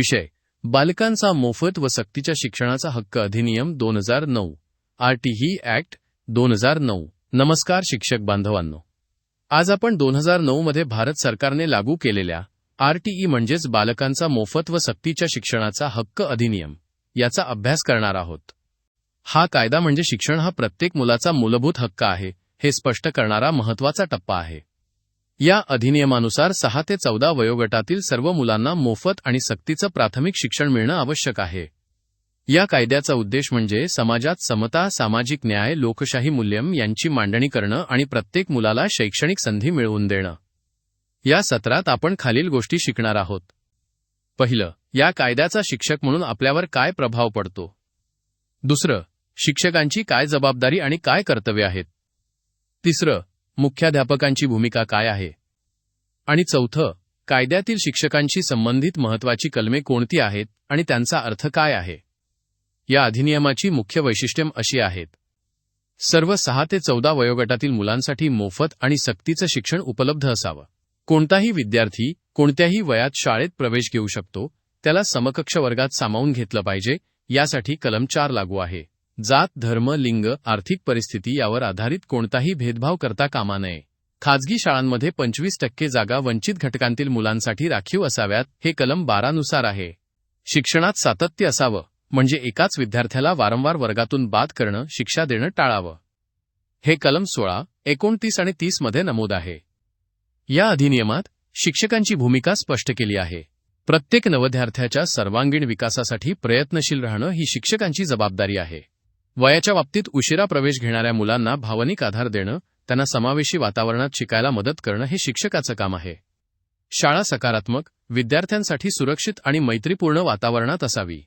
विषय. बालकांचा मोफत व सक्तीच्या शिक्षणाचा हक्क अधिनियम दोन हजार नऊ. आरटीई ऍक्ट दोन हजार नऊ. नमस्कार शिक्षक बांधवांनो. आज आपण दोन हजार नऊ मध्ये भारत सरकारने लागू केलेल्या आरटीई म्हणजेच बालकांचा मोफत व सक्तीच्या शिक्षणाचा हक्क अधिनियम याचा अभ्यास करणार आहोत. हा कायदा म्हणजे शिक्षण हा प्रत्येक मुलाचा मूलभूत हक्क आहे हे स्पष्ट करणारा महत्त्वाचा टप्पा आहे. या अधिनियमानुसार सहा ते चौदा वयोगटातील सर्व मुलांना मोफत आणि सक्तीचं प्राथमिक शिक्षण मिळणं आवश्यक आहे. या कायद्याचा उद्देश म्हणजे समाजात समता सामाजिक न्याय लोकशाही मूल्यम यांची मांडणी करणं आणि प्रत्येक मुलाला शैक्षणिक संधी मिळवून देणं. या सत्रात आपण खालील गोष्टी शिकणार आहोत. पहिलं या कायद्याचा शिक्षक म्हणून आपल्यावर काय प्रभाव पडतो? दुसरं शिक्षकांची काय जबाबदारी आणि काय कर्तव्य आहेत? तिसरं मुख्याध्यापकांची भूमिका काय आहे? आणि चौथं कायद्यातील शिक्षकांशी संबंधित महत्वाची कलमे कोणती आहेत आणि त्यांचा अर्थ काय आहे? या अधिनियमाची मुख्य वैशिष्ट्यं अशी आहेत. सर्व सहा ते चौदा वयोगटातील मुलांसाठी मोफत आणि सक्तीचं शिक्षण उपलब्ध असावं. कोणताही विद्यार्थी कोणत्याही वयात शाळेत प्रवेश घेऊ शकतो त्याला समकक्ष वर्गात सामावून घेतलं पाहिजे यासाठी कलम चार लागू आहे. जात धर्म लिंग आर्थिक परिस्थिती यावर आधारित कोणताही भेदभाव करता कामा नये. खाजगी शाळांमध्ये पंचवीस टक्के जागा वंचित घटकांतील मुलांसाठी राखीव असाव्यात हे कलम बारानुसार आहे. शिक्षणात सातत्य असावं म्हणजे एकाच विद्यार्थ्याला वारंवार वर्गातून बाद करणं शिक्षा देणं टाळावं. हे कलम सोळा एकोणतीस आणि तीसमध्ये नमूद आहे. या अधिनियमात शिक्षकांची भूमिका स्पष्ट केली आहे. प्रत्येक नवद्यार्थ्याच्या सर्वांगीण विकासासाठी प्रयत्नशील राहणं ही शिक्षकांची जबाबदारी आहे. वयाच्या बाबतीत उशिरा प्रवेश घेणाऱ्या मुलांना भावनिक आधार देणं त्यांना समावेशी वातावरणात शिकायला मदत करणं हे शिक्षकाचं काम आहे. शाळा सकारात्मक विद्यार्थ्यांसाठी सुरक्षित आणि मैत्रीपूर्ण वातावरणात असावी.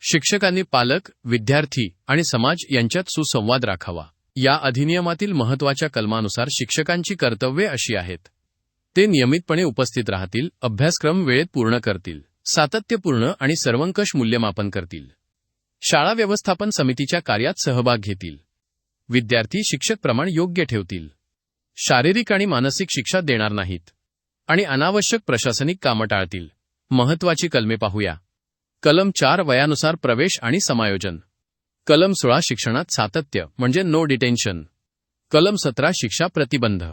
शिक्षकांनी पालक विद्यार्थी आणि समाज यांच्यात सुसंवाद राखावा. या अधिनियमातील महत्त्वाच्या कलमानुसार शिक्षकांची कर्तव्ये अशी आहेत. ते नियमितपणे उपस्थित राहतील अभ्यासक्रम वेळेत पूर्ण करतील सातत्यपूर्ण आणि सर्वंकष मूल्यमापन करतील. शाळा व्यवस्थापन समितीच्या कार्यात सहभाग घेतील. विद्यार्थी शिक्षक प्रमाण योग्य ठेवतील. शारीरिक आणि मानसिक शिक्षा देणार नाहीत. आणि अनावश्यक प्रशासनिक कामं टाळतील. महत्वाची कलमे पाहूया. कलम चार वयानुसार प्रवेश आणि समायोजन. कलम सोळा शिक्षणात सातत्य म्हणजे नो डिटेन्शन कलम सतरा शिक्षा प्रतिबंध.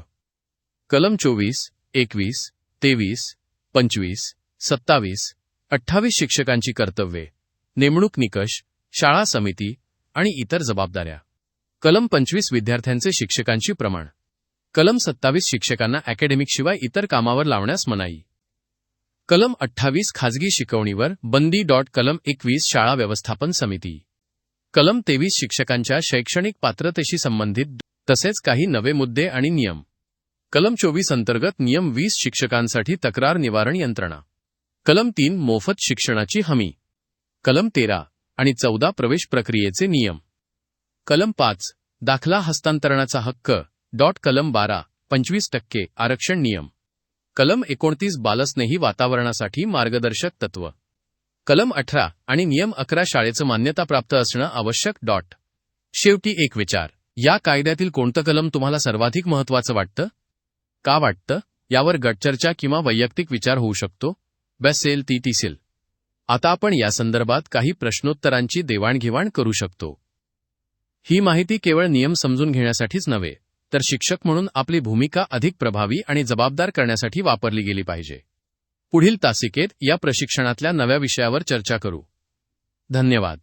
कलम चोवीस एकवीस तेवीस पंचवीस सत्तावीस अठ्ठावीस शिक्षकांची कर्तव्ये. नेमणूक निकष शाळा समिती आणि इतर जबाबदाऱ्या. कलम पंचवीस विद्यार्थ्यांचे शिक्षकांची प्रमाण. कलम सत्तावीस शिक्षकांना अकॅडमिकशिवाय इतर कामावर लावण्यास मनाई. कलम अठ्ठावीस खाजगी शिकवणीवर बंदी डॉट कलम एकवीस शाळा व्यवस्थापन समिती. कलम तेवीस शिक्षकांच्या शैक्षणिक पात्रतेशी संबंधित तसेच काही नवे मुद्दे आणि नियम. कलम चोवीस अंतर्गत नियम वीस शिक्षकांसाठी तक्रार निवारण यंत्रणा. कलम तीन मोफत शिक्षणाची हमी. कलम तेरा आणि चौदा प्रवेश प्रक्रियेचे नियम. कलम पाच दाखला हस्तांतरणाचा हक्क डॉट कलम बारा पंचवीस टक्के आरक्षण नियम. कलम एकोणतीस बालस्नेही वातावरणासाठी मार्गदर्शक तत्व. कलम अठरा आणि नियम अकरा शाळेचं मान्यताप्राप्त असणं आवश्यक डॉट. शेवटी एक विचार या कायद्यातील कोणतं कलम तुम्हाला सर्वाधिक महत्वाचं वाटतं? का वाटतं? यावर गटचर्चा किंवा वैयक्तिक विचार होऊ शकतो. बसेल ती टिसेल आता आपण या संदर्भात काही प्रश्नोत्तरांची देवाणघेवाण करू शकतो. ही माहिती केवळ नियम समजून घेण्यासाठीच नव्हे तर शिक्षक म्हणून आपली भूमिका अधिक प्रभावी आणि जबाबदार करण्यासाठी वापरली गेली पाहिजे. पुढील तासिकेत या प्रशिक्षणातल्या नव्या विषयावर चर्चा करू. धन्यवाद.